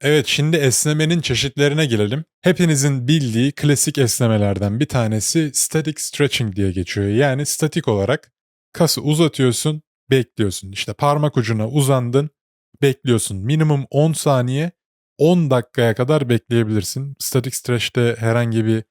Evet, şimdi esnemenin çeşitlerine gelelim. Hepinizin bildiği klasik esnemelerden bir tanesi static stretching diye geçiyor. Yani statik olarak kası uzatıyorsun, bekliyorsun. İşte parmak ucuna uzandın, bekliyorsun. Minimum 10 saniye, 10 dakikaya kadar bekleyebilirsin. Static stretch'te herhangi bir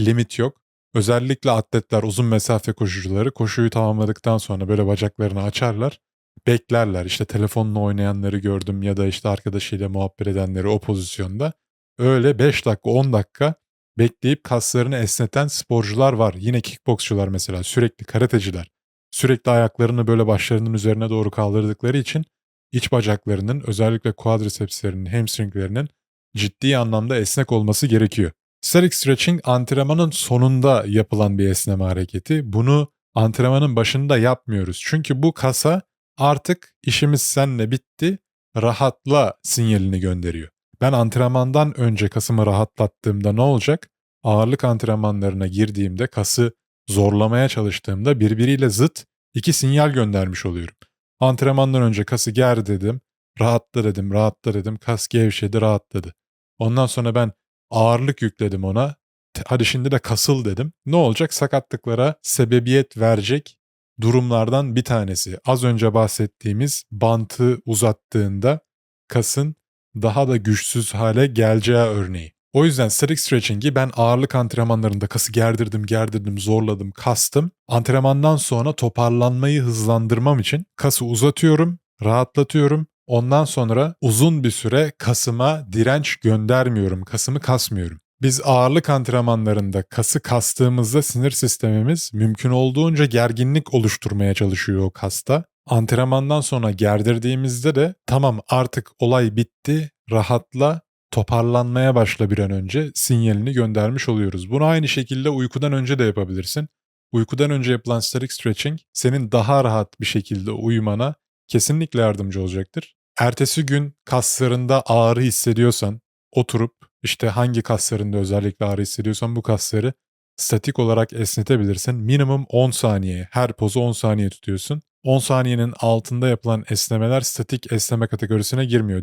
limit yok. Özellikle atletler, uzun mesafe koşucuları koşuyu tamamladıktan sonra böyle bacaklarını açarlar beklerler. İşte telefonla oynayanları gördüm ya da işte arkadaşıyla muhabbet edenleri o pozisyonda. Öyle 5 dakika 10 dakika bekleyip kaslarını esneten sporcular var. Yine kickboksçular mesela sürekli karateciler. Sürekli ayaklarını böyle başlarının üzerine doğru kaldırdıkları için iç bacaklarının özellikle quadricepslerinin, hamstringlerinin ciddi anlamda esnek olması gerekiyor. Static stretching antrenmanın sonunda yapılan bir esneme hareketi. Bunu antrenmanın başında yapmıyoruz. Çünkü bu kasa artık işimiz senle bitti, rahatla sinyalini gönderiyor. Ben antrenmandan önce kasımı rahatlattığımda ne olacak? Ağırlık antrenmanlarına girdiğimde kası zorlamaya çalıştığımda birbiriyle zıt iki sinyal göndermiş oluyorum. Antrenmandan önce kası ger dedim, rahatla dedim, rahatla dedim, kas gevşedi, rahatladı. Ondan sonra ben ağırlık yükledim ona, hadi şimdi de kasıl dedim. Ne olacak? Sakatlıklara sebebiyet verecek durumlardan bir tanesi. Az önce bahsettiğimiz bantı uzattığında kasın daha da güçsüz hale geleceği örneği. O yüzden static stretching'i ben ağırlık antrenmanlarında kası gerdirdim, gerdirdim, zorladım, kastım. Antrenmandan sonra toparlanmayı hızlandırmam için kası uzatıyorum, rahatlatıyorum. Ondan sonra uzun bir süre kasıma direnç göndermiyorum, kasımı kasmıyorum. Biz ağırlık antrenmanlarında kası kastığımızda sinir sistemimiz mümkün olduğunca gerginlik oluşturmaya çalışıyor o kasta. Antrenmandan sonra gerdirdiğimizde de tamam artık olay bitti, rahatla, toparlanmaya başla bir an önce sinyalini göndermiş oluyoruz. Bunu aynı şekilde uykudan önce de yapabilirsin. Uykudan önce yapılan static stretching senin daha rahat bir şekilde uyumana kesinlikle yardımcı olacaktır. Ertesi gün kaslarında ağrı hissediyorsan oturup işte hangi kaslarında özellikle ağrı hissediyorsan bu kasları statik olarak esnetebilirsin. Minimum 10 saniye, her pozu 10 saniye tutuyorsun. 10 saniyenin altında yapılan esnemeler statik esneme kategorisine girmiyor.